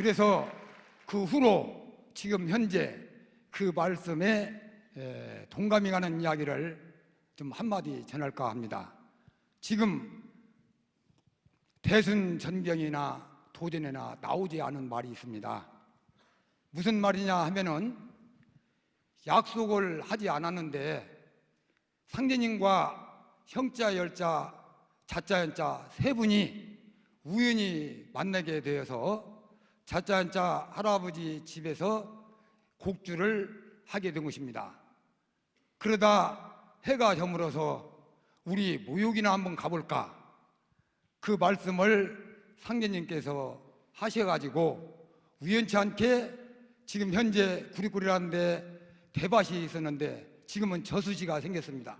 그래서 그 후로 지금 현재 그 말씀에 에, 동감이 가는 이야기를 좀 한마디 전할까 합니다. 지금 대순 전경이나 도전에나 나오지 않은 말이 있습니다. 무슨 말이냐 하면은 약속을 하지 않았는데 상제님과 형자, 열자, 자자, 연자 세 분이 우연히 만나게 되어서 자자, 연자 할아버지 집에서 곡주를 하게 된 것입니다. 그러다 해가 저물어서 우리 모욕이나 한번 가볼까? 그 말씀을 상제님께서 하셔가지고 우연치 않게 지금 현재 구리구리라는 데 대밭이 있었는데 지금은 저수지가 생겼습니다.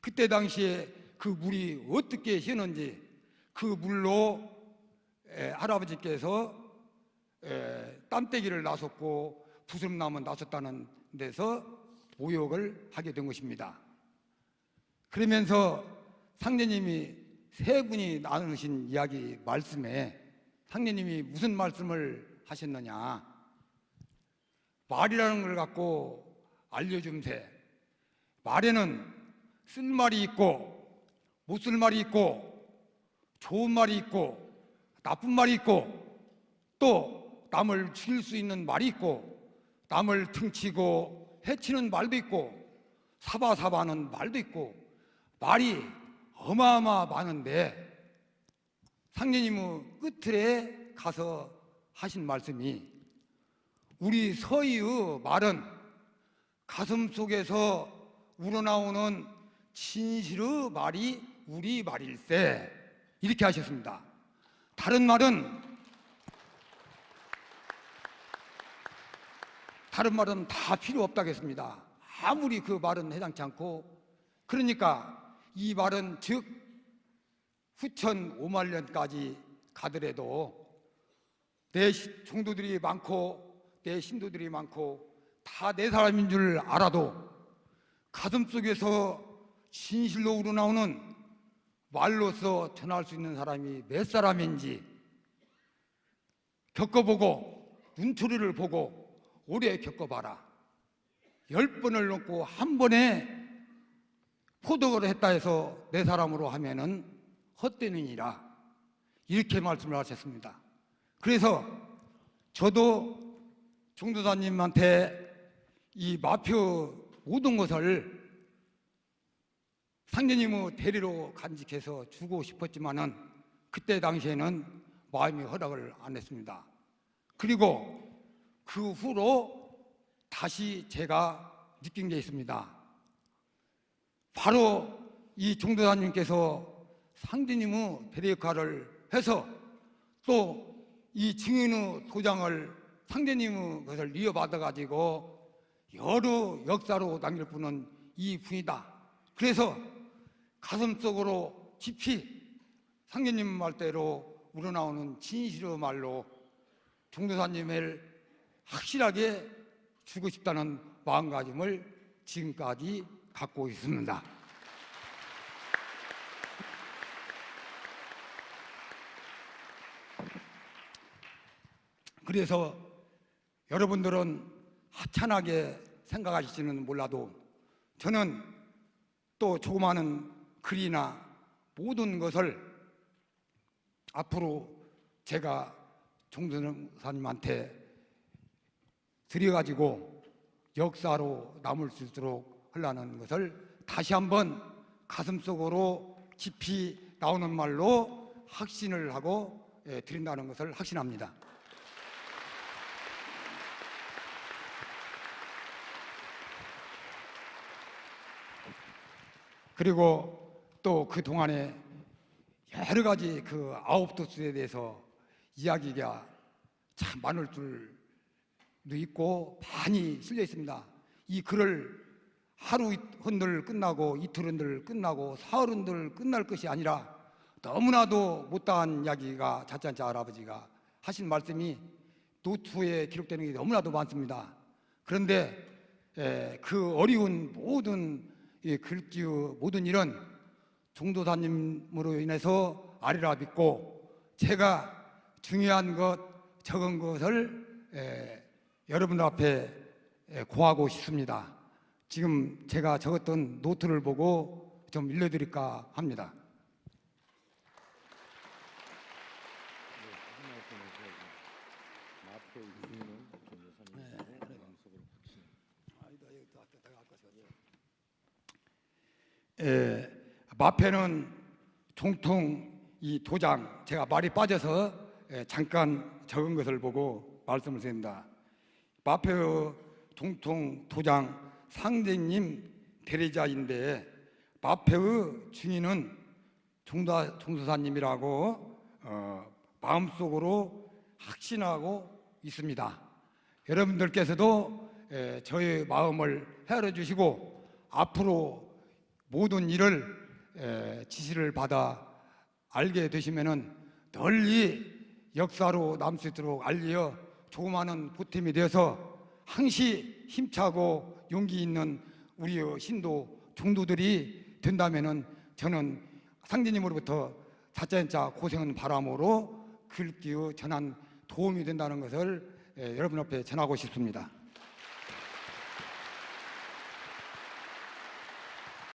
그때 당시에 그 물이 어떻게 희는지 그 물로 에, 할아버지께서 에, 땀떼기를 나섰고 부스럼나무 나섰다는 데서 모욕을 하게 된 것입니다. 그러면서 상제님이 세 분이 나누신 이야기 말씀에 상제님이 무슨 말씀을 하셨느냐 말이라는 걸 갖고 알려줌세 말에는 쓸 말이 있고 못 쓸 말이 있고 좋은 말이 있고 나쁜 말이 있고 또 남을 죽일 수 있는 말이 있고 남을 등치고 해치는 말도 있고 사바사바하는 말도 있고 말이 어마어마 많은데 상례님의 끝에 가서 하신 말씀이 우리 서희의 말은 가슴 속에서 우러나오는 진실의 말이 우리 말일세 이렇게 하셨습니다. 다른 말은 다른 말은 다 필요 없다겠습니다. 아무리 그 말은 해당치 않고 그러니까 이 말은 즉 후천 5만 년까지 가더라도 내 시- 종도들이 많고 내 신도들이 많고 다 내 사람인 줄 알아도 가슴 속에서 진실로 우러나오는 말로서 전할 수 있는 사람이 몇 사람인지 겪어보고 눈초리를 보고 오래 겪어봐라. 열 번을 넘고 한 번에 포덕을 했다 해서 내 사람으로 하면은 헛되느니라. 이렇게 말씀을 하셨습니다. 그래서 저도 종도사님한테 이 마표 모든 것을 상제님의 대리로 간직해서 주고 싶었지만은 그때 당시에는 마음이 허락을 안 했습니다. 그리고 그 후로 다시 제가 느낀 게 있습니다. 바로 이 종도사님께서 상제님의 대리 역할을 해서 또 이 증인의 도장을 상제님의 것을 이어받아 가지고 여러 역사로 남길 분은 이 분이다. 그래서 가슴 속으로 깊이 상제님 말대로 우러나오는 진실의 말로 종도사님을 확실하게 주고 싶다는 마음가짐을 지금까지 갖고 있습니다. 그래서 여러분들은 하찮하게 생각하실지는 몰라도 저는 또 조그마한 글이나 모든 것을 앞으로 제가 종선사님한테 드려가지고 역사로 남을 수 있도록 하려는 것을 다시 한번 가슴속으로 깊이 나오는 말로 확신을 하고 예, 드린다는 것을 확신합니다. 그리고 또 그 동안에 여러 가지 그 아홉 도수에 대해서 이야기가 참 많을 줄도 있고 많이 실려 있습니다. 이 글을 하루 흔들 끝나고 이틀 흔들 끝나고 사흘 흔들 끝날 것이 아니라 너무나도 못다한 이야기가 자짠자 할아버지가 하신 말씀이 노트에 기록되는 게 너무나도 많습니다. 그런데 에, 그 어려운 모든 이 글귀의 모든 일은 종도사님으로 인해서 아리라 믿고 제가 중요한 것, 적은 것을 에, 여러분 앞에 에, 고하고 싶습니다. 지금 제가 적었던 노트를 보고 좀 읽어드릴까 합니다. 에, 마패는 종통 이 도장 제가 말이 빠져서 에, 잠깐 적은 것을 보고 말씀을 드립니다. 마패의 종통 도장 상대님 대리자인데 마패의 중인은 종다 종수사님이라고 어, 마음속으로 확신하고 있습니다. 여러분들께서도 에, 저의 마음을 헤아려 주시고 앞으로 모든 일을 에, 지시를 받아 알게 되시면은 널리 역사로 남을 수 있도록 알려 조그마한 보탬이 되어서 항시 힘차고 용기 있는 우리의 신도 종도들이 된다면은 저는 상제님으로부터 자짜인자 고생은 바람으로 글귀의 전한 도움이 된다는 것을 에, 여러분 앞에 전하고 싶습니다.